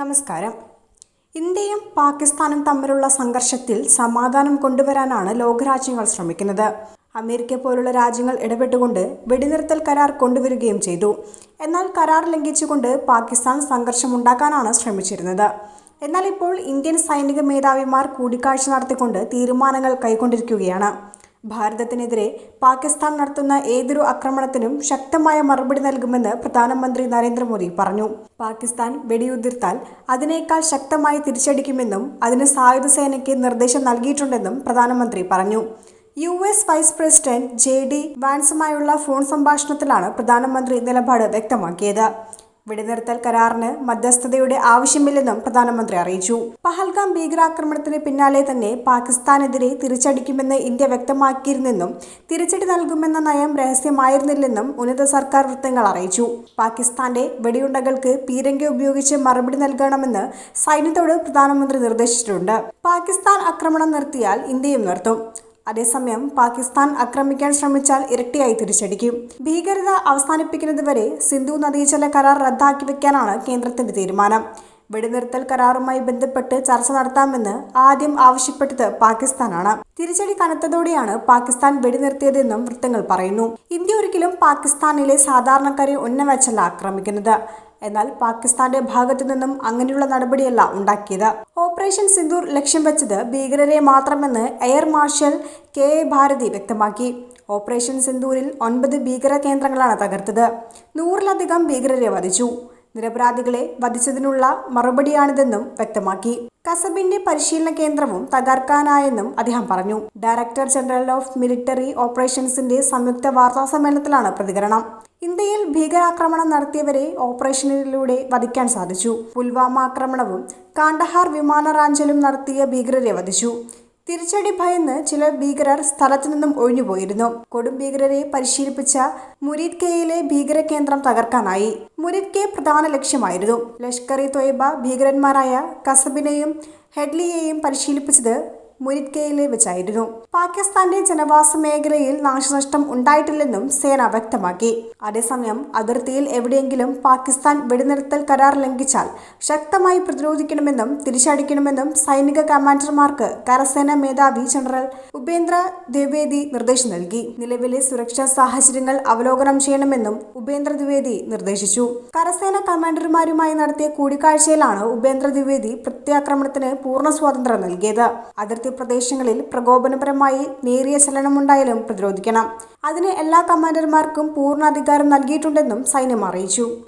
നമസ്കാരം. ഇന്ത്യയും പാകിസ്ഥാനും തമ്മിലുള്ള സംഘർഷത്തിൽ സമാധാനം കൊണ്ടുവരാനാണ് ലോകരാജ്യങ്ങൾ ശ്രമിക്കുന്നത്. അമേരിക്ക പോലുള്ള രാജ്യങ്ങൾ ഇടപെട്ടുകൊണ്ട് വെടിനിർത്തൽ കരാർ കൊണ്ടുവരികയും ചെയ്തു. എന്നാൽ കരാർ ലംഘിച്ചുകൊണ്ട് പാകിസ്ഥാൻ സംഘർഷമുണ്ടാക്കാനാണ് ശ്രമിച്ചിരുന്നത്. എന്നാൽ ഇപ്പോൾ ഇന്ത്യൻ സൈനിക മേധാവിമാർ കൂടിക്കാഴ്ച നടത്തിക്കൊണ്ട് തീരുമാനങ്ങൾ കൈക്കൊണ്ടിരിക്കുകയാണ്. ഭാരതത്തിനെതിരെ പാകിസ്ഥാൻ നടത്തുന്ന ഏതൊരു ആക്രമണത്തിനും ശക്തമായ മറുപടി നൽകുമെന്ന് പ്രധാനമന്ത്രി നരേന്ദ്രമോദി പറഞ്ഞു. പാകിസ്ഥാൻ വെടിയുതിർത്താൽ അതിനേക്കാൾ ശക്തമായി തിരിച്ചടിക്കുമെന്നും അതിന് സായുധ സേനയ്ക്ക് നിർദ്ദേശം നൽകിയിട്ടുണ്ടെന്നും പ്രധാനമന്ത്രി പറഞ്ഞു. U S vice president J D വാൻസുമായുള്ള phone സംഭാഷണത്തിലാണ് പ്രധാനമന്ത്രി നിലപാട് വ്യക്തമാക്കിയത്. വെടിനിർത്തൽ കരാറിന് മധ്യസ്ഥതയുടെ ആവശ്യമില്ലെന്നും പ്രധാനമന്ത്രി അറിയിച്ചു. പഹൽഗാം ഭീകരാക്രമണത്തിന് പിന്നാലെ തന്നെ പാകിസ്ഥാനെതിരെ തിരിച്ചടിക്കുമെന്ന് ഇന്ത്യ വ്യക്തമാക്കിയിരുന്നെന്നും തിരിച്ചടി നൽകുമെന്ന നയം രഹസ്യമായിരുന്നില്ലെന്നും ഉന്നത സർക്കാർ വൃത്തങ്ങൾ അറിയിച്ചു. പാകിസ്ഥാന്റെ വെടിയുണ്ടകൾക്ക് പീരങ്കി ഉപയോഗിച്ച് മറുപടി നൽകണമെന്ന് സൈന്യത്തോട് പ്രധാനമന്ത്രി നിർദ്ദേശിച്ചിട്ടുണ്ട്. പാകിസ്ഥാൻ ആക്രമണം നിർത്തിയാൽ ഇന്ത്യയും നിർത്തും. അതേസമയം പാകിസ്ഥാൻ ആക്രമിക്കാൻ ശ്രമിച്ചാൽ ഇരട്ടിയായി തിരിച്ചടിക്കും. ഭീകരത അവസാനിപ്പിക്കുന്നതുവരെ സിന്ധു നദീജല കരാർ റദ്ദാക്കി വെക്കാനാണ് കേന്ദ്രത്തിന്റെ തീരുമാനം. വെടിനിർത്തൽ കരാറുമായി ബന്ധപ്പെട്ട് ചർച്ച നടത്താമെന്ന് ആദ്യം ആവശ്യപ്പെട്ടത് പാകിസ്ഥാനാണ്. തിരിച്ചടി കനത്തതോടെയാണ് പാകിസ്ഥാൻ വെടിനിർത്തിയതെന്നും വൃത്തങ്ങൾ പറയുന്നു. ഇന്ത്യ ഒരിക്കലും പാകിസ്ഥാനിലെ സാധാരണക്കാരെ ഉന്നവച്ചല്ല ആക്രമിക്കുന്നത്. എന്നാൽ പാകിസ്ഥാന്റെ ഭാഗത്തു നിന്നും അങ്ങനെയുള്ള നടപടിയല്ല ഉണ്ടാക്കിയത്. ഓപ്പറേഷൻ സിന്ദൂർ ലക്ഷ്യം വെച്ചത് ഭീകരരെ മാത്രമെന്ന് air marshal K A Bharti വ്യക്തമാക്കി. ഓപ്പറേഷൻ സിന്ദൂരിൽ ഒൻപത് ഭീകര കേന്ദ്രങ്ങളാണ് തകർത്തത്. നൂറിലധികം ഭീകരരെ വധിച്ചു. നിരപരാധികളെ വധിച്ചതിനുള്ള മറുപടിയാണിതെന്നും വ്യക്തമാക്കി. കസബിന്റെ പരിശീലന കേന്ദ്രവും തകർക്കാനായെന്നും അദ്ദേഹം പറഞ്ഞു. ഡയറക്ടർ ജനറൽ ഓഫ് മിലിറ്ററി ഓപ്പറേഷൻസിന്റെ സംയുക്ത വാർത്താ സമ്മേളനത്തിലാണ് പ്രതികരണം. ഇന്ത്യയിൽ ഭീകരാക്രമണം നടത്തിയവരെ ഓപ്പറേഷനിലൂടെ വധിക്കാൻ സാധിച്ചു. പുൽവാമ ആക്രമണവും കാണ്ടഹാർ വിമാനറാഞ്ചലും നടത്തിയ ഭീകരരെ വധിച്ചു. തിരിച്ചടി ഭയന്ന് ചില ഭീകരർ സ്ഥലത്തു നിന്നും ഒഴിഞ്ഞുപോയിരുന്നു. കൊടും ഭീകരരെ പരിശീലിപ്പിച്ച മുരീദ് കെയിലെ ഭീകര കേന്ദ്രം തകർക്കാനായി. മുരീദ് കെ പ്രധാന ലക്ഷ്യമായിരുന്നു. ലഷ്കർ ഇ തൊയ്ബ ഭീകരന്മാരായ കസബിനെയും ഹെഡ്ലിയെയും പരിശീലിപ്പിച്ചത് മുരിത് കെയിലെ വെച്ചായിരുന്നു. പാകിസ്ഥാന്റെ ജനവാസ മേഖലയിൽ നാശനഷ്ടം ഉണ്ടായിട്ടില്ലെന്നും സേന വ്യക്തമാക്കി. അതേസമയം അതിർത്തിയിൽ എവിടെയെങ്കിലും പാകിസ്ഥാൻ വെടിനിർത്തൽ കരാർ ലംഘിച്ചാൽ ശക്തമായി പ്രതിരോധിക്കണമെന്നും തിരിച്ചടിക്കണമെന്നും സൈനിക കമാൻഡർമാർക്ക് കരസേന മേധാവി ജനറൽ ഉപേന്ദ്ര ദ്വിവേദി നിർദ്ദേശം നൽകി. നിലവിലെ സുരക്ഷാ സാഹചര്യങ്ങൾ അവലോകനം ചെയ്യണമെന്നും ഉപേന്ദ്ര ദ്വിവേദി നിർദ്ദേശിച്ചു. കരസേന കമാൻഡർമാരുമായി നടത്തിയ കൂടിക്കാഴ്ചയിലാണ് ഉപേന്ദ്ര ദ്വിവേദി പ്രത്യാക്രമണത്തിന് പൂർണ സ്വാതന്ത്ര്യം നൽകിയത്. പ്രദേശങ്ങളിൽ പ്രകോപനപരമായി നേരിയ ചലനമുണ്ടായാലും പ്രതിരോധിക്കണം. അതിന് എല്ലാ കമാൻഡർമാർക്കും പൂർണ അധികാരം നൽകിയിട്ടുണ്ടെന്നും സൈന്യം അറിയിച്ചു.